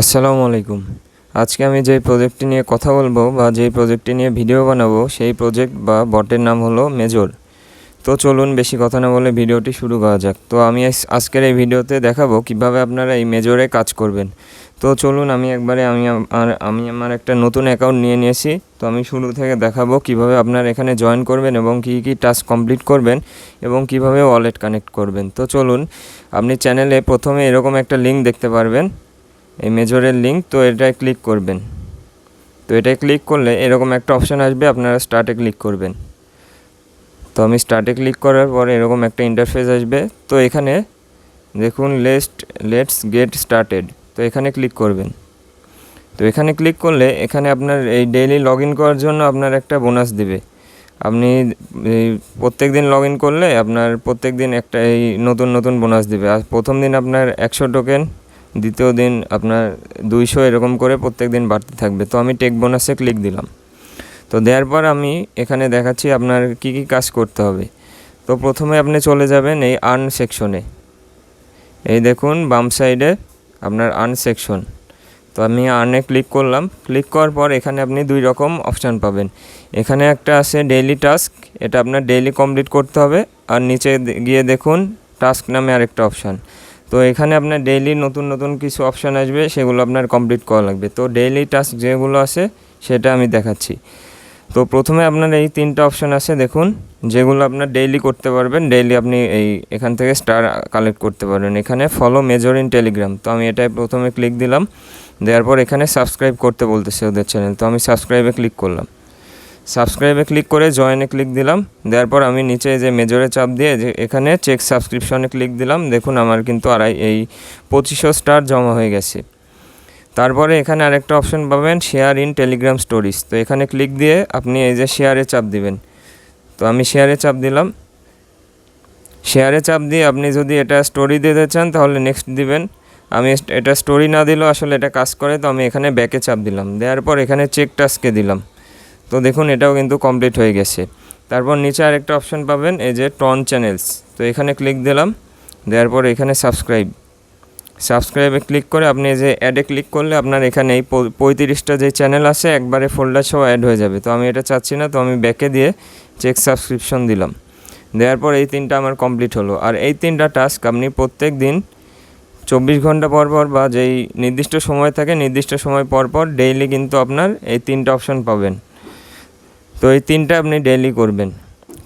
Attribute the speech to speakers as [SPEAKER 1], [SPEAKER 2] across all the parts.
[SPEAKER 1] আসসালামু আলাইকুম। আজকে আমি যে প্রজেক্টটি নিয়ে কথা বলব বা যেই প্রজেক্টটি নিয়ে ভিডিও বানাবো, সেই প্রজেক্ট বা বটের নাম হলো মেজর তো চলুন বেশি কথা না বলে ভিডিওটি শুরু করা যাক। তো আমি আজকের এই ভিডিওতে দেখাবো কীভাবে আপনারা এই মেজরে কাজ করবেন। তো চলুন আমি একবারে আমি আর আমি আমার একটা নতুন অ্যাকাউন্ট নিয়ে নিয়েছি। তো আমি শুরু থেকে দেখাবো কীভাবে আপনারা এখানে জয়েন করবেন এবং কী কী টাস্ক কমপ্লিট করবেন এবং কীভাবে ওয়ালেট কানেক্ট করবেন। তো চলুন, আপনি চ্যানেলে প্রথমে এরকম একটা লিঙ্ক দেখতে পারবেন। এই মেজরের লিঙ্ক তো এটায় ক্লিক করবেন। তো এটায় ক্লিক করলে এরকম একটা অপশান আসবে, আপনারা স্টার্টে ক্লিক করবেন। তো আমি স্টার্টে ক্লিক করার পর এরকম একটা ইন্টারফেস আসবে। তো এখানে দেখুন লেস্ট লেটস গেট স্টার্টেড তো এখানে ক্লিক করবেন। তো এখানে ক্লিক করলে এখানে আপনার এই ডেইলি লগ ইন করার জন্য আপনার একটা বোনাস দেবে। আপনি প্রত্যেক দিন লগ ইন করলে আপনার প্রত্যেক দিন একটা এই নতুন নতুন বোনাস দেবে। আর প্রথম দিন আপনার একশো টোকেন দ্বিতীয় দিন আপনার দুইশো এরকম করে প্রত্যেক দিন বাড়তে থাকবে। তো আমি টেক বোনাসে ক্লিক দিলাম। তো দেওয়ার পর আমি এখানে দেখাচ্ছি আপনার কি কি কাজ করতে হবে। তো প্রথমে আপনি চলে যাবেন এই আর্ন সেকশনে এই দেখুন, বাম সাইডে আপনার আর্ন সেকশন তো আমি আর্নে ক্লিক করলাম। ক্লিক করার পর এখানে আপনি দুই রকম অপশান পাবেন। এখানে একটা আছে ডেইলি টাস্ক এটা আপনার ডেইলি কমপ্লিট করতে হবে। আর নিচে গিয়ে দেখুন টাস্ক নামে আরেকটা অপশান তো এখানে আপনার ডেইলি নতুন নতুন কিছু অপশান আসবে, সেগুলো আপনার কমপ্লিট করা লাগবে। তো ডেইলি টাস্ক যেগুলো আছে, সেটা আমি দেখাচ্ছি। তো প্রথমে আপনার এই তিনটা অপশান আছে, দেখুন। যেগুলো আপনার ডেইলি করতে পারবেন ডেইলি আপনি এই, এখান থেকে স্টার কালেক্ট করতে পারবেন। এখানে ফলো মেজর ইন টেলিগ্রাম তো আমি এটাই প্রথমে ক্লিক দিলাম। দেওয়ার পর এখানে সাবস্ক্রাইব করতে বলতেছে ওদের চ্যানেল তো আমি সাবস্ক্রাইবে ক্লিক করলাম। সাবস্ক্রাইবে ক্লিক করে জয়েনে ক্লিক দিলাম। দেওয়ার পর আমি নিচে যে মেজরে চাপ দিয়ে যে এখানে চেক সাবস্ক্রিপশনে ক্লিক দিলাম। দেখুন আমার কিন্তু আড়াই, এই পঁচিশশো স্টার জমা হয়ে গেছে। তারপরে এখানে আরেকটা অপশন পাবেন, শেয়ার ইন টেলিগ্রাম স্টোরিজ। তো এখানে ক্লিক দিয়ে আপনি এই যে শেয়ারে চাপ দিবেন। তো আমি শেয়ারে চাপ দিলাম। শেয়ারে চাপ দিয়ে আপনি যদি এটা স্টোরি দিতে চান, তাহলে নেক্সট দিবেন। আমি এটা স্টোরি না দিলেও আসলে এটা কাজ করে, তো আমি এখানে ব্যাকে চাপ দিলাম। দেওয়ার পর এখানে চেক টাস্কে দিলাম। তো দেখুন, এটাও কিন্তু কমপ্লিট হয়ে গেছে। তারপর নিচে আরেকটা অপশন পাবেন, এই যে টন চ্যানেলস তো এখানে ক্লিক দিলাম, দেওয়ার পর এখানে সাবস্ক্রাইব সাবস্ক্রাইবে ক্লিক করে আপনি যে অ্যাডে ক্লিক করলে আপনার এখানে এই পঁয়- পঁয়ত্রিশটা যে চ্যানেল আছে, একবারে ফোল্ডার সহ অ্যাড হয়ে যাবে। তো আমি এটা চাচ্ছি না, তো আমি ব্যাকে দিয়ে চেক সাবস্ক্রিপশন দিলাম। দেওয়ার পর এই তিনটা আমার কমপ্লিট হলো। আর এই তিনটা টাস্ক আপনি প্রত্যেক দিন চব্বিশ ঘণ্টা পর পর বা যেই নির্দিষ্ট সময় থাকে, নির্দিষ্ট সময় পর পর ডেইলি কিন্তু আপনার এই তিনটা অপশন পাবেন। তো এই তিনটা আপনি ডেইলি করবেন।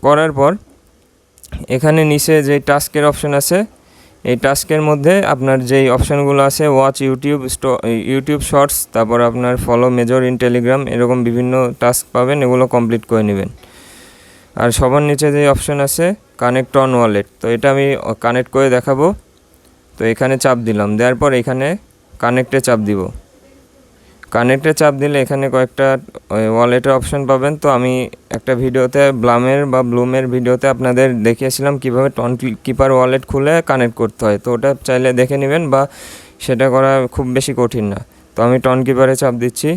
[SPEAKER 1] করার পর এখানে নিচে যে টাস্কের অপশন আছে, এই টাস্কের মধ্যে আপনার যেই অপশানগুলো আছে ওয়াচ ইউটিউব ইউটিউব শর্টস তারপর আপনার ফলো মেজর ইন টেলিগ্রাম এরকম বিভিন্ন টাস্ক পাবেন, এগুলো কমপ্লিট করে নেবেন। আর সবার নিচে যে অপশন আছে কানেক্ট অন ওয়ালেট তো এটা আমি কানেক্ট করে দেখাবো। তো এখানে চাপ দিলাম, দেওয়ার পর এখানে কানেক্টে চাপ দিব। কানেক্টে চাপ দিলে এখানে কয়েকটা ওয়ালেটের অপশন পাবেন। তো আমি একটা ভিডিওতে ব্লামের বা ব্লুমের ভিডিওতে আপনাদের দেখিয়েছিলাম কীভাবে টন কিপার ওয়ালেট খুলে কানেক্ট করতে হয়। তো ওটা চাইলে দেখে নেবেন বা সেটা করা খুব বেশি কঠিন না। তো আমি টন কিপারে চাপ দিচ্ছি।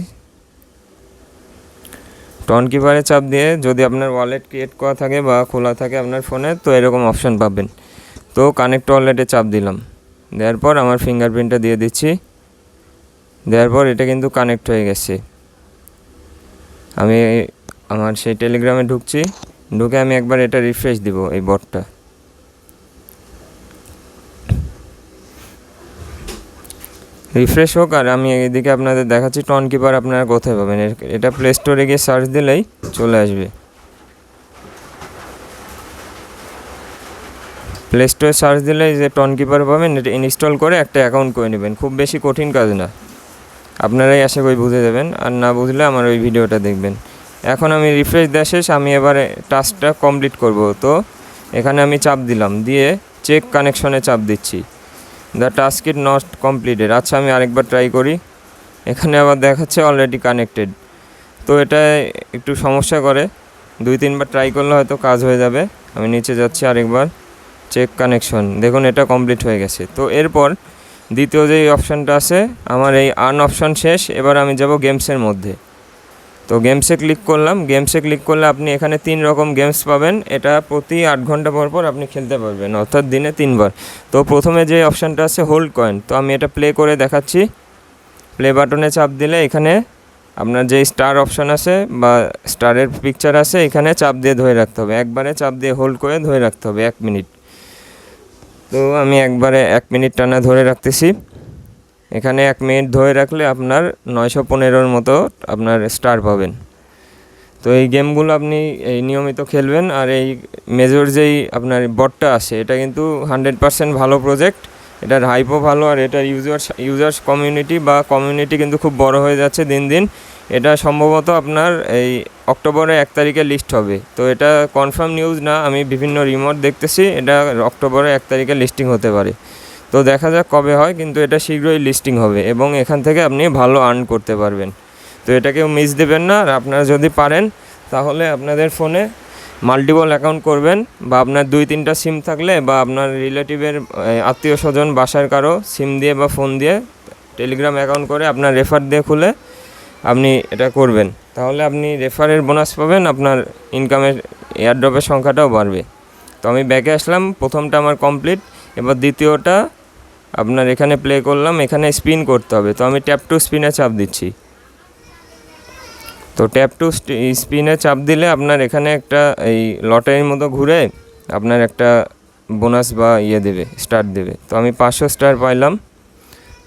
[SPEAKER 1] টন কিপারে চাপ দিয়ে যদি আপনার ওয়ালেট ক্রিয়েট করা থাকে বা খোলা থাকে আপনার ফোনে তো এরকম অপশন পাবেন। তো কানেক্ট ওয়ালেটে চাপ দিলাম। দেওয়ার পর আমার ফিঙ্গারপ্রিন্টটা দিয়ে দিচ্ছি। দেওয়ার পর এটা কিন্তু কানেক্ট হয়ে গেছে। আমি আমার সেই টেলিগ্রামে ঢুকছি, ঢুকে আমি একবার এটা রিফ্রেশ দিব এই বটটা রিফ্রেশ হোক আর আমি এদিকে আপনাদের দেখাচ্ছি টন কিপার আপনারা কোথায় পাবেন? এটা প্লে স্টোরে গিয়ে সার্চ দিলেই চলে আসবে। প্লে স্টোরে সার্চ দিলেই যে টন কিপার পাবেন, এটা ইনস্টল করে একটা অ্যাকাউন্ট করে নেবেন। খুব বেশি কঠিন কাজ না। আপনারাই আশা করি বুঝে যাবেন, আর না বুঝলে আমার ওই ভিডিওটা দেখবেন। এখন আমি রিফ্রেশ দেওয়া শেষ, আমি এবারে টাস্কটা কমপ্লিট করব। তো এখানে আমি চাপ দিলাম, দিয়ে চেক কানেকশনে চাপ দিচ্ছি। The task it not completed আচ্ছা আমি আরেকবার ট্রাই করি। এখানে আবার দেখাচ্ছে অলরেডি কানেক্টেড তো এটা একটু সমস্যা করে। দুই, তিনবার ট্রাই করলে হয়তো কাজ হয়ে যাবে। আমি নিচে যাচ্ছি আরেকবার। চেক কানেকশন দেখুন, এটা কমপ্লিট হয়ে গেছে। তো এরপর দ্বিতীয় যেই অপশানটা আছে, আমার এই আন অপশান শেষ, এবার আমি যাব গেমসের মধ্যে। তো গেমসে ক্লিক করলাম গেমসে ক্লিক করলে আপনি এখানে তিন রকম গেমস পাবেন। এটা প্রতি আট ঘণ্টা পর পর আপনি খেলতে পারবেন, অর্থাৎ দিনে তিনবার। তো প্রথমে যে অপশানটা আছে হোল্ড কয়েন তো আমি এটা প্লে করে দেখাচ্ছি। প্লে বাটনে চাপ দিলে এখানে আপনার যে স্টার অপশন আছে বা স্টারের পিকচার আছে, এখানে চাপ দিয়ে ধরে রাখতে হবে। একবারে চাপ দিয়ে হোল্ড করে ধরে রাখতে হবে, এক মিনিট তো আমি একবারে এক মিনিট টানা ধরে রাখতেছি। এখানে এক মিনিট ধরে রাখলে আপনার নয়শো পনেরোর মতো আপনার স্টার পাবেন। তো এই গেমগুলো আপনি এই নিয়মিত খেলবেন আর এই মেজর যেই আপনার বটটা আছে, এটা কিন্তু হান্ড্রেড পার্সেন্ট ভালো প্রজেক্ট। এটার হাইপও ভালো আর এটার ইউজার্স ইউজার্স কমিউনিটি বা কমিউনিটি কিন্তু খুব বড় হয়ে যাচ্ছে দিন দিন। এটা সম্ভবত আপনার এই অক্টোবরের এক তারিখে লিস্ট হবে। তো এটা কনফার্ম নিউজ না, আমি বিভিন্ন রিমোট দেখতেছি, এটা অক্টোবরের এক তারিখে লিস্টিং হতে পারে। তো দেখা যাক কবে হয়, কিন্তু এটা শীঘ্রই লিস্টিং হবে এবং এখান থেকে আপনি ভালো আর্ন করতে পারবেন। তো এটাকেও মিস দেবেন না, আর আপনারা যদি পারেন, তাহলে আপনাদের ফোনে মাল্টিপল অ্যাকাউন্ট করবেন, বা আপনার দুই তিনটা সিম থাকলে, বা আপনার রিলেটিভের আত্মীয় স্বজন, বাসার কারও সিম দিয়ে বা ফোন দিয়ে টেলিগ্রাম অ্যাকাউন্ট করে আপনার রেফার দিয়ে খুলে আপনি এটা করবেন। তাহলে আপনি রেফারের বোনাস পাবেন, আপনার ইনকামের এয়ারড্রপের সংখ্যাটাও বাড়বে। তো আমি ব্যাকে আসলাম, প্রথমটা আমার কমপ্লিট এবার দ্বিতীয়টা আপনার এখানে প্লে করলাম, এখানে স্পিন করতে হবে। তো আমি ট্যাপ টু স্পিনে চাপ দিচ্ছি। তো ট্যাপ টু স্পিনে চাপ দিলে আপনার এখানে একটা এই লটারির মতো ঘুরে আপনার একটা বোনাস বা ইয়ে দেবে স্টার দেবে। তো আমি পাঁচশো স্টার পাইলাম।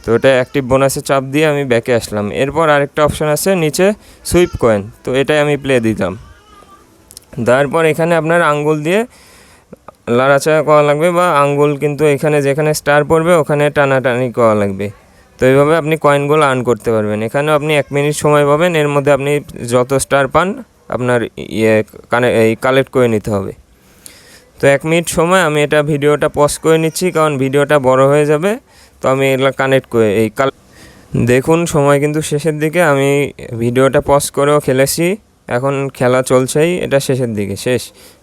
[SPEAKER 1] তো এটা অ্যাক্টিভ বোনাসে চাপ দিয়ে আমি ব্যাকে আসলাম। এরপর আরেকটা অপশান আছে নিচে সুইপ কয়েন তো এটাই আমি প্লে দিতাম। তারপর এখানে আপনার আঙ্গুল দিয়ে লাড়াচাড়া করা লাগবে বা আঙ্গুল কিন্তু এখানে যেখানে স্টার পড়বে, ওখানে টানাটানি করা লাগবে। তো এইভাবে আপনি কয়েনগুলো আর্ন করতে পারবেন। এখানেও আপনি এক মিনিট সময় পাবেন, এর মধ্যে আপনি যত স্টার পান, আপনার ইয়ে কানে, এই কালেক্ট করে নিতে হবে। তো এক মিনিট সময়, আমি এটা ভিডিওটা পজ করে নিচ্ছি, কারণ ভিডিওটা বড় হয়ে যাবে। তো আমি এগুলো কানেক্ট করে। এই কাল দেখুন, সময় কিন্তু শেষের দিকে। আমি ভিডিওটা পজ করেও খেলেছি। এখন খেলা চলছেই, এটা শেষের দিকে। শেষ।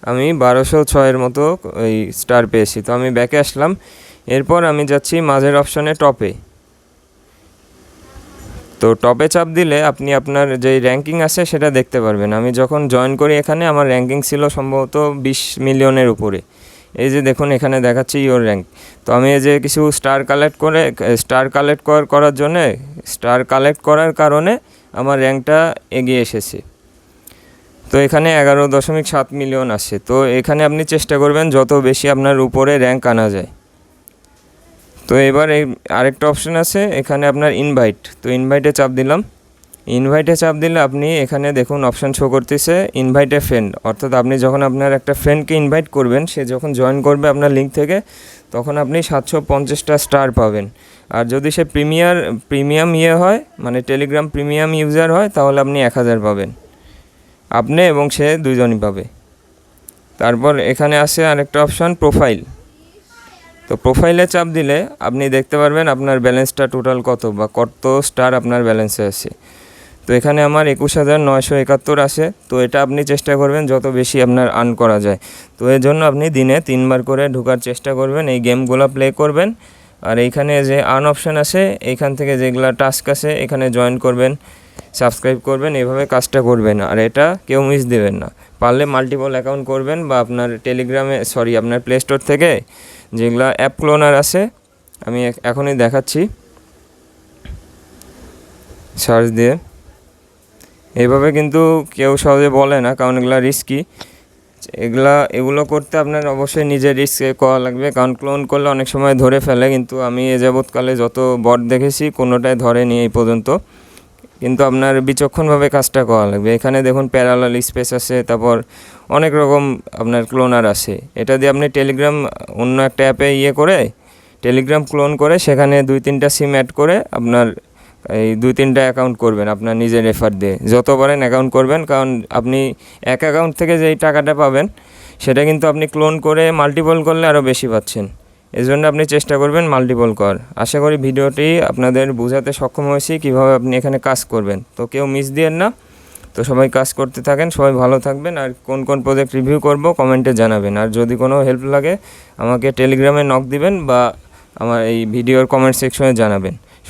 [SPEAKER 1] আমি বারোশো ছয়ের মতো ওই স্টার পেয়েছি। তো আমি ব্যাকে আসলাম। এরপর আমি যাচ্ছি মাঝের অপশনে টপে তো টপে চাপ দিলে আপনি আপনার যে র্যাঙ্কিং আছে, সেটা দেখতে পারবেন। আমি যখন জয়েন করি এখানে, আমার র্যাঙ্কিং ছিল সম্ভবত বিশ মিলিয়নের উপরে। এই যে দেখুন, এখানে দেখাচ্ছে ইওর র্যাঙ্ক তো আমি এই যে কিছু স্টার কালেক্ট করে স্টার কালেক্ট করার জন্যে স্টার কালেক্ট করার কারণে আমার র্যাঙ্কটা এগিয়ে এসেছে। তো এখানে এগারো দশমিক সাত মিলিয়ন আছে তো এখানে আপনি চেষ্টা করবেন যত বেশি আপনার উপরে র্যাঙ্ক আনা যায়। তো এবার এই আরেকটা অপশন আছে, এখানে আপনার ইনভাইট তো ইনভাইটে চাপ দিলাম। ইনভাইটে চাপ দিলে আপনি এখানে দেখুন অপশান শো করতেছে ইনভাইট এ ফ্রেন্ড অর্থাৎ আপনি যখন আপনার একটা ফ্রেন্ডকে ইনভাইট করবেন, সে যখন জয়েন করবে আপনার লিঙ্ক থেকে, তখন আপনি সাতশো পঞ্চাশটা স্টার পাবেন। আর যদি সে প্রিমিয়ার প্রিমিয়াম ইয়ে হয় মানে টেলিগ্রাম প্রিমিয়াম ইউজার হয়, তাহলে আপনি এক হাজার পাবেন। আপনি এবং সে দুজনই পাবে। তারপর এখানে আসে আরেকটা অপশান প্রোফাইল তো প্রোফাইলে চাপ দিলে আপনি দেখতে পারবেন আপনার ব্যালেন্সটা টোটাল কত বা কত স্টার আপনার ব্যালেন্সে আছে। তো এখানে আমার একুশ হাজার নয়শো একাত্তর আসে। তো এটা আপনি চেষ্টা করবেন যত বেশি আপনার আর্ন করা যায়। তো এর জন্য আপনি দিনে তিনবার করে ঢোকার চেষ্টা করবেন, এই গেমগুলো প্লে করবেন। আর এইখানে যে আর্ন অপশান আছে এইখান থেকে যেগুলো টাস্ক আছে এখানে জয়েন করবেন সাবস্ক্রাইব করবেন, এভাবে কাজটা করবেন। আর এটা কেউ মিস দেবেন না। পারলে মাল্টিপল অ্যাকাউন্ট করবেন বা আপনার টেলিগ্রামে সরি আপনার প্লে স্টোর থেকে যেগুলো অ্যাপ ক্লোনার আছে আমি এখনই দেখাচ্ছি। সার্চ দিয়ে। এইভাবে কিন্তু কেউ সহজে বলে না, কারণ এগুলো রিস্কি এগুলা, এগুলো করতে আপনার অবশ্যই নিজের রিস্কে করা লাগবে, কারণ ক্লোন করলে অনেক সময় ধরে ফেলে, কিন্তু আমি এ যাবৎকালে যত বট দেখেছি, কোনোটাই ধরেনি এই পর্যন্ত। কিন্তু আপনার বিচক্ষণভাবে কাজটা করা লাগবে। এখানে দেখুন প্যারালাল স্পেস আছে, তারপর অনেক রকম আপনার ক্লোনার আছে। এটা দিয়ে আপনি টেলিগ্রাম অন্য একটা অ্যাপে ইয়ে করে টেলিগ্রাম ক্লোন করে, সেখানে দুই তিনটা সিম অ্যাড করে আপনার এই দুই তিনটা অ্যাকাউন্ট করবেন, আপনার নিজের রেফার দিয়ে। যত পারেন অ্যাকাউন্ট করবেন, কারণ আপনি এক অ্যাকাউন্ট থেকে যেই টাকাটা পাবেন, সেটা কিন্তু আপনি ক্লোন করে মাল্টিপল করলে আরও বেশি পাচ্ছেন। এই জন্য আপনি চেষ্টা করবেন মাল্টিপল কর আশা করি ভিডিওটি আপনাদের বোঝাতে সক্ষম হয়েছি, কীভাবে আপনি এখানে কাজ করবেন। তো কেউ মিস দিয়েন না। তো সবাই কাজ করতে থাকেন, সবাই ভালো থাকবেন। আর কোন কোন প্রজেক্ট রিভিউ করব কমেন্টে জানাবেন। আর যদি কোনো হেল্প লাগে, আমাকে টেলিগ্রামে নক দিবেন বা আমার এই ভিডিওর কমেন্ট সেকশনে জানাবেন।